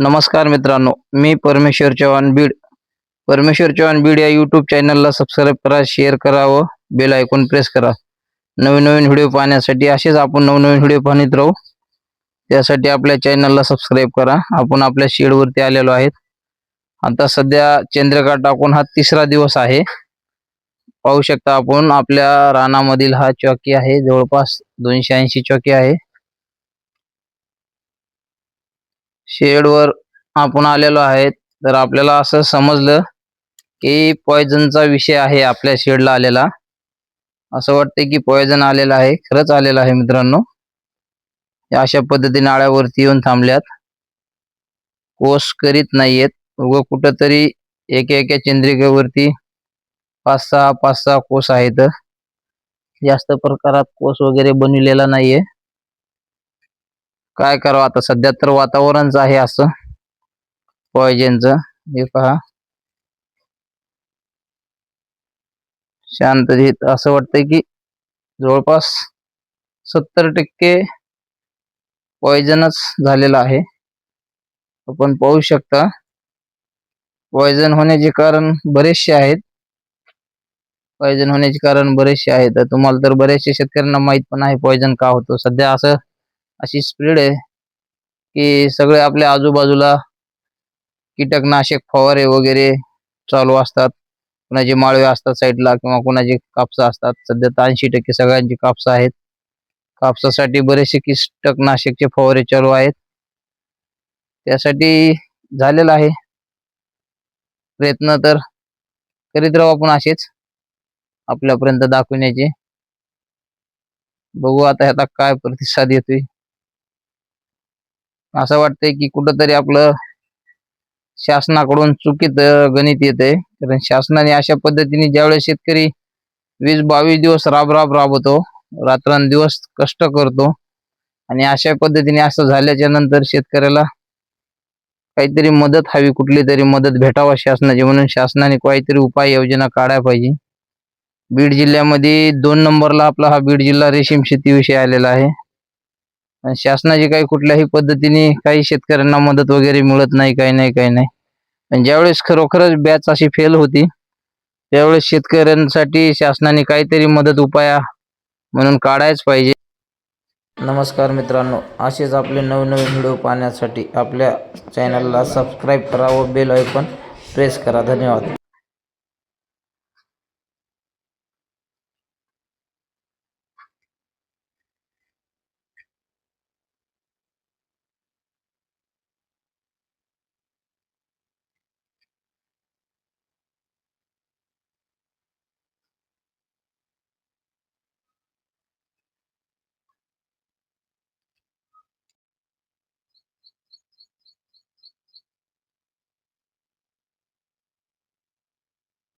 नमस्कार मित्रांनो मी परमेश्वर चव्हाण बीड. परमेश्वर चव्हाण बीड या यूट्यूब चॅनलला सबस्क्राईब करा शेअर करा व बेल ऐकून प्रेस करा. नवीन नवीन व्हिडिओ पाहण्यासाठी असेच आपण नवनवीन व्हिडिओ पाहत राहू. त्यासाठी आपल्या चॅनलला सबस्क्राईब करा. आपण आपल्या शेडवरती आलेलो आहेत. आता सध्या चंद्रका टाकून हा तिसरा दिवस आहे. पाहू शकता आपण आपल्या रानामधील हा चौकी आहे. जवळपास दोनशे ऐंशी चौकी आहे. शेडवर आपण आलेलो आहे तर आपल्याला असं समजलं की पॉयझनचा विषय आहे आपल्या शेडला आलेला. असं वाटतं की पॉयझन आलेला आहे खरंच आलेला आहे मित्रांनो. या अशा पद्धतीने आळ्यावरती येऊन थांबल्यात. कोस करीत नाहीयेत. उगं कुठंतरी एका एका चंद्रिकेवरती पाच सहा पाच सहा कोस आहेत. जास्त प्रकारात कोस वगैरे बनविलेला नाहीये. काय करावं आता? सध्या तर वातावरणच आहे असं. पॉयझनचं हे पहा. शांत असं वाटतंय की जवळपास सत्तर टक्के पॉयजनच झालेलं आहे. आपण पाहू शकता. पॉयझन होण्याचे कारण बरेचसे आहेत. पॉयझन होण्याचे कारण बरेचसे आहेत. तर तुम्हाला तर बरेचसे शेतकऱ्यांना माहीत पण आहे पॉयझन का होतो. सध्या असं अशी स्पीड आहे की सगळे आपल्या आजूबाजूला कीटकनाशक फवारे वगैरे चालू असतात. कुणाचे माळवे असतात साईडला किंवा कुणाचे कापसं असतात. सध्या तर ऐंशी टक्के सगळ्यांची कापसं आहेत. कापसासाठी बरेचसे कीटकनाशकचे फवारे चालू आहेत. त्यासाठी झालेला आहे. प्रयत्न तर करीत राहू आपण असेच. आपल्यापर्यंत दाखवण्याचे. बघू आता ह्याचा काय प्रतिसाद येतोय. असं वाटतंय की कुठंतरी आपलं शासनाकडून चुकीत गणित येते कारण शासनाने अशा पद्धतीने ज्यावेळेस शेतकरी वीस बावीस दिवस राब राब राबवतो रात्रंदिवस कष्ट करतो आणि अशा पद्धतीने असं झाल्याच्यानंतर शेतकऱ्याला काहीतरी मदत हवी कुठली तरी मदत भेटावा शासनाची. म्हणून शासनाने काहीतरी उपाय योजना काढायला पाहिजे. बीड जिल्ह्यामध्ये दोन नंबरला आपला हा बीड जिल्हा रेशीम शेती विषय आलेला आहे. शासनाची काही कुठल्याही पद्धतीने काही शेतकऱ्यांना मदत वगैरे मिळत नाही काही नाही काही नाही. आणि ज्यावेळेस खरोखरच बॅच अशी फेल होती त्यावेळेस शेतकऱ्यांसाठी शासनाने काहीतरी मदत उपाया म्हणून काढायच पाहिजे. नमस्कार मित्रांनो असेच आपले नवनवीन व्हिडिओ पाहण्यासाठी आपल्या चॅनलला सबस्क्राईब करा व बेल आयकॉन प्रेस करा. धन्यवाद.